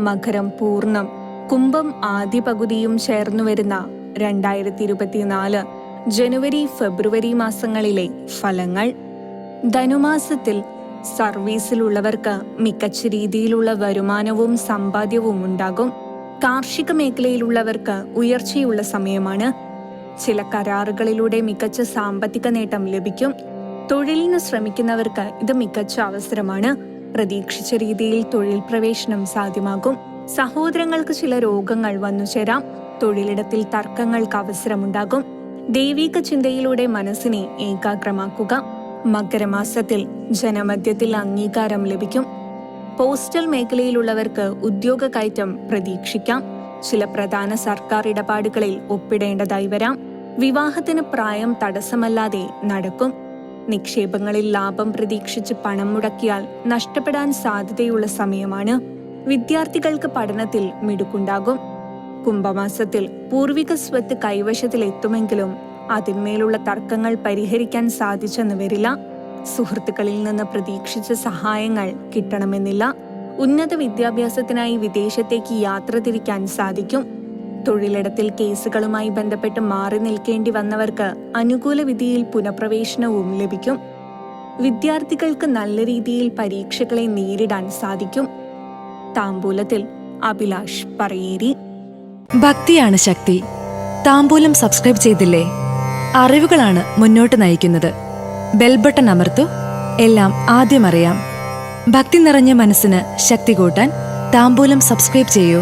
മകരം പൂർണം കുംഭം ആദ്യ പകുതിയും ചേർന്നു വരുന്ന രണ്ടായിരത്തി ഇരുപത്തിനാല് ജനുവരി ഫെബ്രുവരി മാസങ്ങളിലെ ഫലങ്ങൾ. ധനുമാസത്തിൽ സർവീസിലുള്ളവർക്ക് മികച്ച രീതിയിലുള്ള വരുമാനവും സമ്പാദ്യവും ഉണ്ടാകും. കാർഷിക മേഖലയിലുള്ളവർക്ക് ഉയർച്ചയുള്ള സമയമാണ്. ചില കരാറുകളിലൂടെ മികച്ച സാമ്പത്തിക നേട്ടം ലഭിക്കും. തൊഴിലിന് ശ്രമിക്കുന്നവർക്ക് ഇത് മികച്ച അവസരമാണ്. പ്രതീക്ഷിച്ച രീതിയിൽ തൊഴിൽ പ്രവേശനം സാധ്യമാകും. സഹോദരങ്ങൾക്ക് ചില രോഗങ്ങൾ വന്നു ചേരാം. തൊഴിലിടത്തിൽ തർക്കങ്ങൾക്ക് അവസരമുണ്ടാകും. ദൈവിക ചിന്തയിലൂടെ മനസ്സിനെ ഏകാഗ്രമാക്കുക. മകരമാസത്തിൽ ജനമധ്യത്തിൽ അംഗീകാരം ലഭിക്കും. പോസ്റ്റൽ മേഖലയിലുള്ളവർക്ക് ഉദ്യോഗ കയറ്റം പ്രതീക്ഷിക്കാം. ചില പ്രധാന സർക്കാർ ഇടപാടുകളിൽ ഒപ്പിടേണ്ടതായി വരാം. വിവാഹത്തിന് പ്രായം തടസ്സമല്ലാതെ നടക്കും. നിക്ഷേപങ്ങളിൽ ലാഭം പ്രതീക്ഷിച്ച് പണം മുടക്കിയാൽ നഷ്ടപ്പെടാൻ സാധ്യതയുള്ള സമയമാണ് വിദ്യാർത്ഥികൾക്ക് പഠനത്തിൽ മിടുക്കുണ്ടാകും. കുംഭമാസത്തിൽ പൂർവിക സ്വത്ത് കൈവശത്തിലെത്തുമെങ്കിലും അതിന്മേലുള്ള തർക്കങ്ങൾ പരിഹരിക്കാൻ സാധിച്ചെന്ന് വരില്ല. സുഹൃത്തുക്കളിൽ നിന്ന് പ്രതീക്ഷിച്ച സഹായങ്ങൾ കിട്ടണമെന്നില്ല. ഉന്നത വിദ്യാഭ്യാസത്തിനായി വിദേശത്തേക്ക് യാത്ര തിരിക്കാൻ സാധിക്കും. തൊഴിലിടത്തിൽ കേസുകളുമായി ബന്ധപ്പെട്ട് മാറി നിൽക്കേണ്ടി വന്നവർക്ക് അനുകൂല വിധിയിൽ പുനഃപ്രവേശനവും ലഭിക്കും. വിദ്യാർത്ഥികൾക്ക് നല്ല രീതിയിൽ പരീക്ഷകളെ നേരിടാൻ സാധിക്കും. താമ്പൂലത്തിൽ അഭിലാഷ് പറയേരി. ഭക്തിയാണ് ശക്തി. താമ്പൂലം സബ്സ്ക്രൈബ് ചെയ്തില്ലേ? അറിവുകളാണ് മുന്നോട്ട് നയിക്കുന്നത്. ബെൽബട്ടൺ അമർത്തു. എല്ലാം ആദ്യം അറിയാം. ഭക്തി നിറഞ്ഞ മനസ്സിന് ശക്തി കൂട്ടാൻ താമ്പൂലം സബ്സ്ക്രൈബ് ചെയ്യൂ.